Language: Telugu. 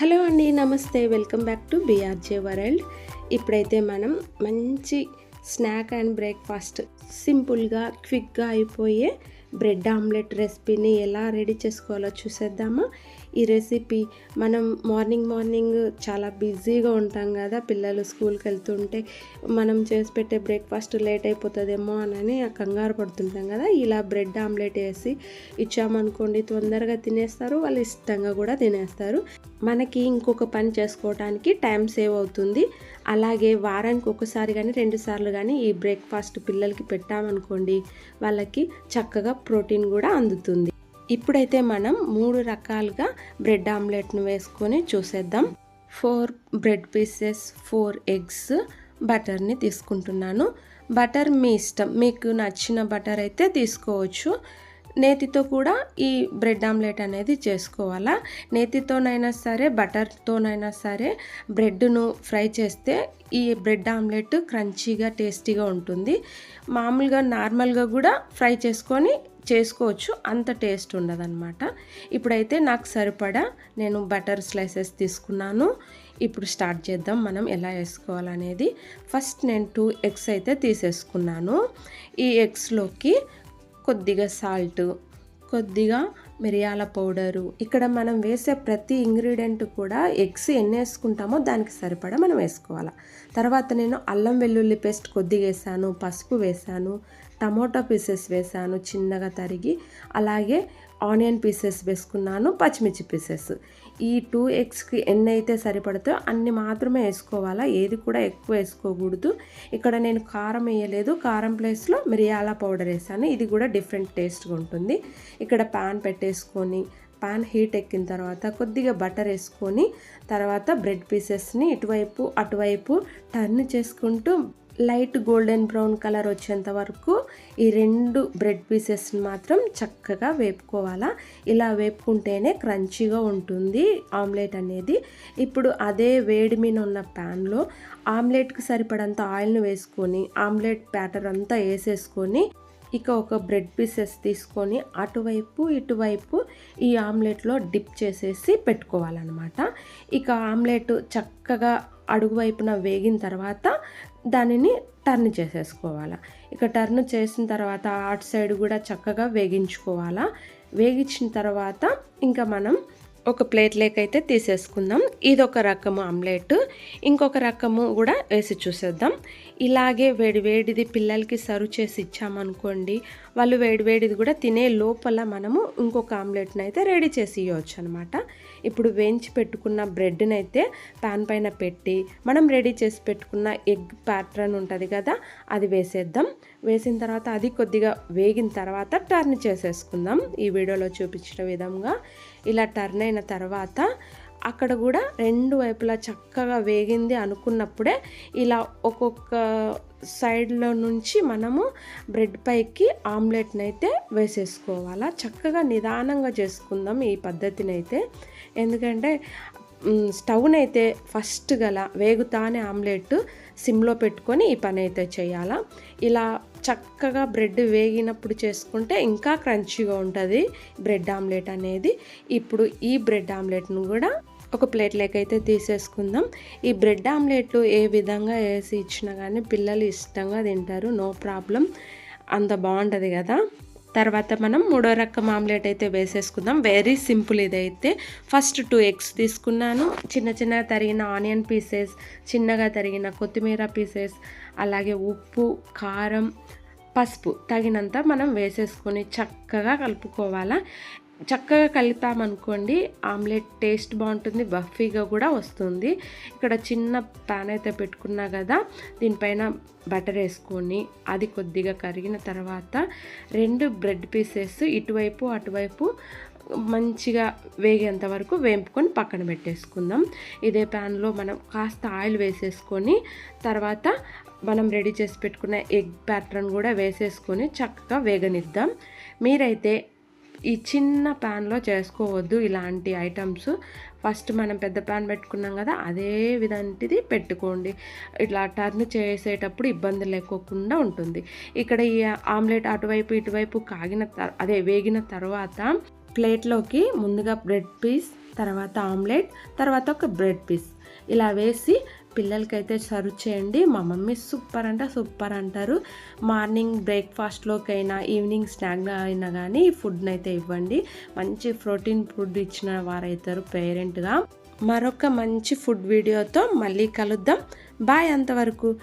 హలో అండి నమస్తే. Welcome back to BRJ world. ఇప్పుడైతే మనం మంచి స్నాక్ అండ్ బ్రేక్ఫాస్ట్ సింపుల్గా క్విక్గా అయిపోయే బ్రెడ్ ఆమ్లెట్ రెసిపీని ఎలా రెడీ చేసుకోవాలో చూసేద్దామా. ఈ రెసిపీ మనం మార్నింగ్ మార్నింగ్ చాలా బిజీగా ఉంటాం కదా. పిల్లలు స్కూల్కి వెళ్తుంటే మనం చేసి పెట్టే బ్రేక్ఫాస్ట్ లేట్ అయిపోతుందేమో అని కంగారు పడుతుంటాం కదా. ఇలా బ్రెడ్ ఆమ్లెట్ వేసి ఇచ్చామనుకోండి తొందరగా తినేస్తారు వాళ్ళు ఇష్టంగా కూడా తినేస్తారు. మనకి ఇంకొక పని చేసుకోవడానికి టైం సేవ్ అవుతుంది. అలాగే వారానికి ఒకసారి కానీ రెండు సార్లు కానీ ఈ బ్రేక్ఫాస్ట్ పిల్లలకి పెట్టామనుకోండి వాళ్ళకి చక్కగా ప్రోటీన్ కూడా అందుతుంది. ఇప్పుడైతే మనం మూడు రకాలుగా బ్రెడ్ ఆమ్లెట్ను వేసుకొని చూసేద్దాం. Four bread pieces four eggs బటర్ని తీసుకుంటున్నాను. బటర్ మీ ఇష్టం. మీకు నచ్చిన బటర్ అయితే తీసుకోవచ్చు. నేతితో కూడా ఈ బ్రెడ్ ఆమ్లెట్ అనేది చేసుకోవాలా? నేతితోనైనా సరే బటర్తోనైనా సరే బ్రెడ్ను ఫ్రై చేస్తే ఈ బ్రెడ్ ఆమ్లెట్ క్రంచీగా టేస్టీగా ఉంటుంది. మామూలుగా నార్మల్గా కూడా ఫ్రై చేసుకొని చేసుకోవచ్చు. అంత టేస్ట్ ఉండదన్నమాట. ఇప్పుడైతే నాకు సరిపడా నేను బటర్ స్లైసెస్ తీసుకున్నాను. ఇప్పుడు స్టార్ట్ చేద్దాం. మనం ఎలా వేసుకోవాలనేది. ఫస్ట్ నేను టూ ఎగ్స్ అయితే తీసేసుకున్నాను. ఈ ఎగ్స్లోకి కొద్దిగా సాల్ట్ కొద్దిగా మిరియాల పౌడరు. ఇక్కడ మనం వేసే ప్రతి ఇంగ్రీడియంట్ కూడా ఎగ్స్ ఎన్ని వేసుకుంటామో దానికి సరిపడా మనం వేసుకోవాలి. తర్వాత నేను అల్లం వెల్లుల్లి పేస్ట్ కొద్దిగా వేసాను పసుపు వేసాను టమోటా పీసెస్ వేసాను చిన్నగా తరిగి. అలాగే ఆనియన్ పీసెస్ వేసుకున్నాను పచ్చిమిర్చి పీసెస్. ఈ టూ ఎగ్స్కి ఎన్ని అయితే సరిపడతాయో అన్ని మాత్రమే వేసుకోవాలా ఏది కూడా ఎక్కువ వేసుకోకూడదు. ఇక్కడ నేను కారం వేయలేదు కారం ప్లేస్లో మిరియాల పౌడర్ వేసాను. ఇది కూడా డిఫరెంట్ టేస్ట్గా ఉంటుంది. ఇక్కడ ప్యాన్ పెట్టేసుకొని పాన్ హీట్ ఎక్కిన తర్వాత కొద్దిగా బటర్ వేసుకొని తర్వాత బ్రెడ్ పీసెస్ని ఇటువైపు అటువైపు టర్న్ చేసుకుంటూ లైట్ గోల్డెన్ బ్రౌన్ కలర్ వచ్చేంత వరకు ఈ రెండు బ్రెడ్ పీసెస్ని మాత్రం చక్కగా వేపుకోవాలా. ఇలా వేపుకుంటేనే క్రంచీగా ఉంటుంది ఆమ్లెట్ అనేది. ఇప్పుడు అదే వేడి మీద ఉన్న ప్యాన్లో ఆమ్లెట్కి సరిపడంత ఆయిల్ను వేసుకొని ఆమ్లెట్ బ్యాటర్ అంతా వేసేసుకొని ఇక ఒక బ్రెడ్ పీసెస్ తీసుకొని అటువైపు ఇటువైపు ఈ ఆమ్లెట్లో డిప్ చేసేసి పెట్టుకోవాలన్నమాట. ఇక ఆమ్లెట్ చక్కగా అడుగు వైపున వేగిన తర్వాత దానిని టర్న్ చేసేసుకోవాలా. ఇక టర్న్ చేసిన తర్వాత అటు సైడ్ కూడా చక్కగా వేగించుకోవాలా. వేగించిన తర్వాత ఇంకా మనం ఒక ప్లేట్లోకి అయితే తీసేసుకుందాం. ఇది ఒక రకము ఆమ్లెట్. ఇంకొక రకము కూడా వేసి చూసేద్దాం. ఇలాగే వేడివేడిది పిల్లలకి సర్వ్ చేసి ఇచ్చామనుకోండి వాళ్ళు వేడివేడిది కూడా తినే లోపల మనము ఇంకొక ఆమ్లెట్ని అయితే రెడీ చేసి ఇవ్వచ్చు అనమాట ఇప్పుడు వేయించి పెట్టుకున్న బ్రెడ్ని అయితే ప్యాన్ పైన పెట్టి మనం రెడీ చేసి పెట్టుకున్న ఎగ్ ప్యాట్రన్ ఉంటుంది కదా అది వేసేద్దాం. వేసిన తర్వాత అది కొద్దిగా వేగిన తర్వాత టర్న్ చేసేసుకుందాం. ఈ వీడియోలో చూపించిన విధంగా ఇలా టర్న్ అయిన తర్వాత అక్కడ కూడా రెండు వైపులా చక్కగా వేగింది అనుకున్నప్పుడే ఇలా ఒక్కొక్క సైడ్లో నుంచి మనము బ్రెడ్ పైకి ఆమ్లెట్ని అయితే వేసేసుకోవాలా. చక్కగా నిదానంగా చేసుకుందాం ఈ పద్ధతిని అయితే ఎందుకంటే స్టవ్నైతే ఫస్ట్ గల వేగుతానే ఆమ్లెట్ సిమ్లో పెట్టుకొని ఈ పని అయితే చేయాలా. ఇలా చక్కగా బ్రెడ్ వేగినప్పుడు చేసుకుంటే ఇంకా క్రంచీగా ఉంటుంది. బ్రెడ్ ఆమ్లెట్ అనేది. ఇప్పుడు ఈ బ్రెడ్ ఆమ్లెట్ను కూడా ఒక ప్లేట్లోకి అయితే తీసేసుకుందాం. ఈ బ్రెడ్ ఆమ్లెట్లు ఏ విధంగా వేసి ఇచ్చినా కానీ పిల్లలు ఇష్టంగా తింటారు. No problem. అంత బాగుంటుంది కదా. తర్వాత మనం మూడో రకం ఆమ్లెట్ అయితే వేసేసుకుందాం. వెరీ సింపుల్ ఇదైతే. ఫస్ట్ టూ ఎగ్స్ తీసుకున్నాను. చిన్న చిన్నగా తరిగిన ఆనియన్ పీసెస్ చిన్నగా తరిగిన కొత్తిమీర పీసెస్ అలాగే ఉప్పు కారం పసుపు తగినంత మనం వేసేసుకొని చక్కగా కలుపుకోవాలా. చక్కగా కలిపామనుకోండి ఆమ్లెట్ టేస్ట్ బాగుంటుంది బఫీగా కూడా వస్తుంది. ఇక్కడ చిన్న ప్యాన్ అయితే పెట్టుకున్నా కదా దీనిపైన బటర్ వేసుకొని అది కొద్దిగా కరిగిన తర్వాత రెండు బ్రెడ్ పీసెస్ ఇటువైపు అటువైపు మంచిగా వేగేంత వరకు వేంపుకొని పక్కన పెట్టేసుకుందాం. ఇదే ప్యాన్లో మనం కాస్త ఆయిల్ వేసేసుకొని తర్వాత మనం రెడీ చేసి పెట్టుకున్న ఎగ్ ప్యాటర్న్ కూడా వేసేసుకొని చక్కగా వేగనిద్దాం. మీరైతే ఈ చిన్న ప్యాన్లో చేసుకోవద్దు ఇలాంటి ఐటమ్స్. ఫస్ట్ మనం పెద్ద ప్యాన్ పెట్టుకున్నాం కదా అదే విధంటిది పెట్టుకోండి. ఇట్లా టర్న్ చేసేటప్పుడు ఇబ్బంది లేకోకుండా ఉంటుంది. ఇక్కడ ఈ ఆమ్లెట్ అటువైపు ఇటువైపు కాగిన అదే వేగిన తర్వాత ప్లేట్లోకి ముందుగా బ్రెడ్ పీస్ తర్వాత ఆమ్లెట్ తర్వాత ఒక బ్రెడ్ పీస్. ఇలా వేసి పిల్లలకైతే సర్వ్ చేయండి. మా మమ్మీ సూపర్ అంటే సూపర్ అంటారు. మార్నింగ్ బ్రేక్ఫాస్ట్లోకైనా ఈవినింగ్ స్నాక్గా అయినా కానీ ఫుడ్ని అయితే ఇవ్వండి. మంచి ప్రోటీన్ ఫుడ్ ఇచ్చిన వారైతారు పేరెంట్గా. మరొక మంచి ఫుడ్ వీడియోతో మళ్ళీ కలుద్దాం. బాయ్ అంతవరకు.